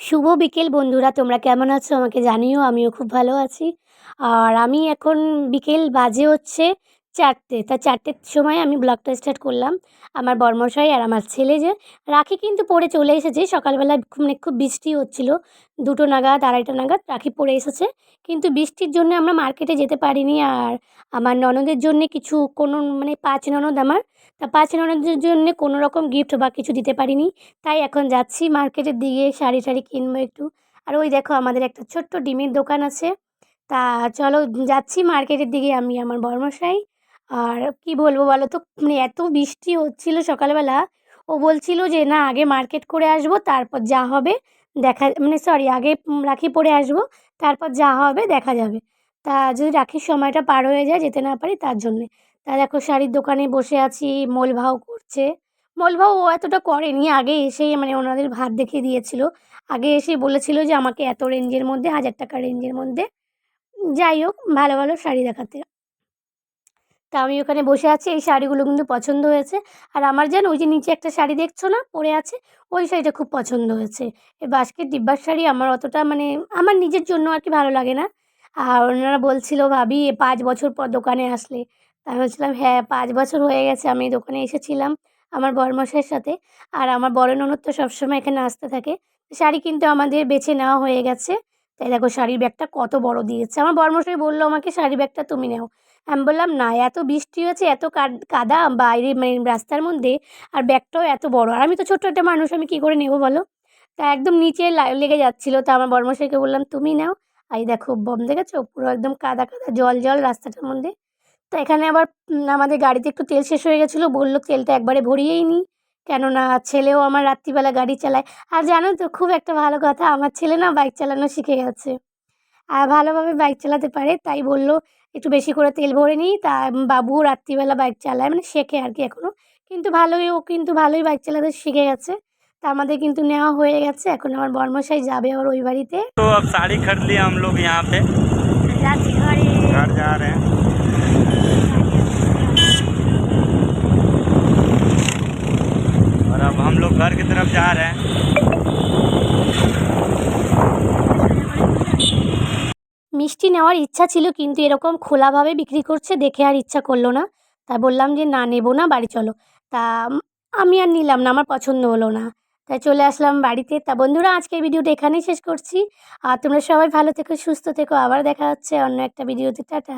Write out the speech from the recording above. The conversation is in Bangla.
শুভ বিকেল বন্ধুরা, তোমরা কেমন আছো? আমাকে জানিও, আমিও খুব ভালো আছি। আর আমি এখন বিকেল বাজে হচ্ছে চারটে, তা চারটের সময় আমি ব্লগটা স্টার্ট করলাম। আমার বরমশাই আর আমার ছেলে যে, রাখি কিন্তু পরে চলে এসেছে। সকালবেলা মানে খুব বৃষ্টি হচ্ছিল। দুটো নাগাদ, আড়াইটা নাগাদ রাখি পরে এসেছে। কিন্তু বৃষ্টির জন্য আমরা মার্কেটে যেতে পারিনি আর আমার ননদের জন্যে কিছু কোনো মানে পাঁচ ননদ আমার, তা পাঁচ ননদের জন্যে কোনো রকম গিফট বা কিছু দিতে পারিনি। তাই এখন যাচ্ছি মার্কেটের দিকে শাড়ি টাড়ি কিনবো একটু। আর ওই দেখো আমাদের একটা ছোট্ট ডিমের দোকান আছে। তা চলো যাচ্ছি মার্কেটের দিকে আমি, আমার বরমশাই। আর কি বলব বলো তো মানে এত বৃষ্টি হচ্ছিল সকালবেলা। ও বলছিল যে, না, আগে মার্কেট করে আসব, তারপর যা হবে দেখা মানে সরি, আগে রাখি পরে আসব, তারপর যা হবে দেখা যাবে। তা যদি রাখির সময়টা পার হয়ে যায়, যেতে না পারি তার জন্যে। তা দেখো, শাড়ির দোকানে বসে আছি, মোলভাও করছে। মোলভাও ও এতটা করেনি, আগে এসেই মানে ওনাদের ভাত দেখিয়ে দিয়েছিল। আগে এসে বলেছিল যে, আমাকে এত রেঞ্জের মধ্যে, হাজার টাকা রেঞ্জের মধ্যে, যাই হোক, ভালো ভালো শাড়ি দেখাতে। তা আমি ওখানে বসে আছি, এই শাড়িগুলো কিন্তু পছন্দ হয়েছে। আর আমার যেন ওই যে নিচে একটা শাড়ি দেখছ না, পরে আছে, ওই শাড়িটা খুব পছন্দ হয়েছে। এই বাস্কেট ডিব্বার শাড়ি আমার অতটা মানে আমার নিজের জন্য আর কি ভালো লাগে না। আর ওনারা বলছিল, ভাবি পাঁচ বছর পর দোকানে আসলে। আমি বলছিলাম হ্যাঁ পাঁচ বছর হয়ে গেছে, আমি দোকানে এসেছিলাম আমার বরমশাইয়ের সাথে। আর আমার বড় ননদ তো সবসময় এখানে আসতে থাকে। শাড়ি কিন্তু আমাদের বেছে নেওয়া হয়ে গেছে। তাই দেখো শাড়ির ব্যাগটা কত বড় দিয়েছে। আমার বরমশাই বলল আমাকে, শাড়ি ব্যাগটা তুমি নাও। আমি বললাম, না, এত বৃষ্টি হয়েছে, এত কাদ- বাইরে মানে রাস্তার মধ্যে, আর ব্যাগটাও এত বড়। আর আমি তো ছোট্ট একটা মানুষ, আমি কী করে নেব বলো? তা একদম নিচে লেগে যাচ্ছিল। তা আমার বর্মশাইকে বললাম, তুমি নাও। এই দেখো, বম দেখেছ? পুরো একদম কাদা কাদা, জল জল রাস্তাটার মধ্যে। তো এখানে আবার আমাদের গাড়িতে একটু তেল শেষ হয়ে গেছিল। বলল, তেলটা একবারে ভরিয়েই নিই কেননা ছেলেও আমার রাত্রিবেলা গাড়ি চালায় আর জানো তো খুব একটা ভালো কথা আমার ছেলে না বাইক চালানো শিখে গেছে আর ভালোভাবে বাইক চালাতে পারে তাই বললো একটু বেশি করে তেল ভরে নিই তা বাবুও রাত্রিবেলা বাইক চালায় মানে শেখে আর কি এখনও কিন্তু ভালোই ও কিন্তু ভালোই বাইক চালাতে শিখে গেছে তা আমাদের কিন্তু নেওয়া হয়ে গেছে এখন আমার বর্মশাই যাবে আবার ওই বাড়িতে तो अब साड़ी खरीद लिया हम लोग यहाँ पे যাচ্ছি ঘরে घर जा रहे हैं अब हम लोग घर की तरफ जा रहे हैं মিষ্টি নেওয়ার ইচ্ছা ছিল কিন্তু এরকম খোলাভাবে বিক্রি করছে দেখে আর ইচ্ছা করলো না তা বললাম যে না নেবো না বাড়ি চলো তা উম, আমি আর নিলাম না আমার পছন্দ হলো না তাই চলে আসলাম বাড়িতে তা বন্ধুরা আজকের ভিডিওটা এখানেই শেষ করছি আর তোমরা সবাই ভালো থেকো সুস্থ থেকো আবার দেখা হচ্ছে অন্য একটা ভিডিওতে টাটা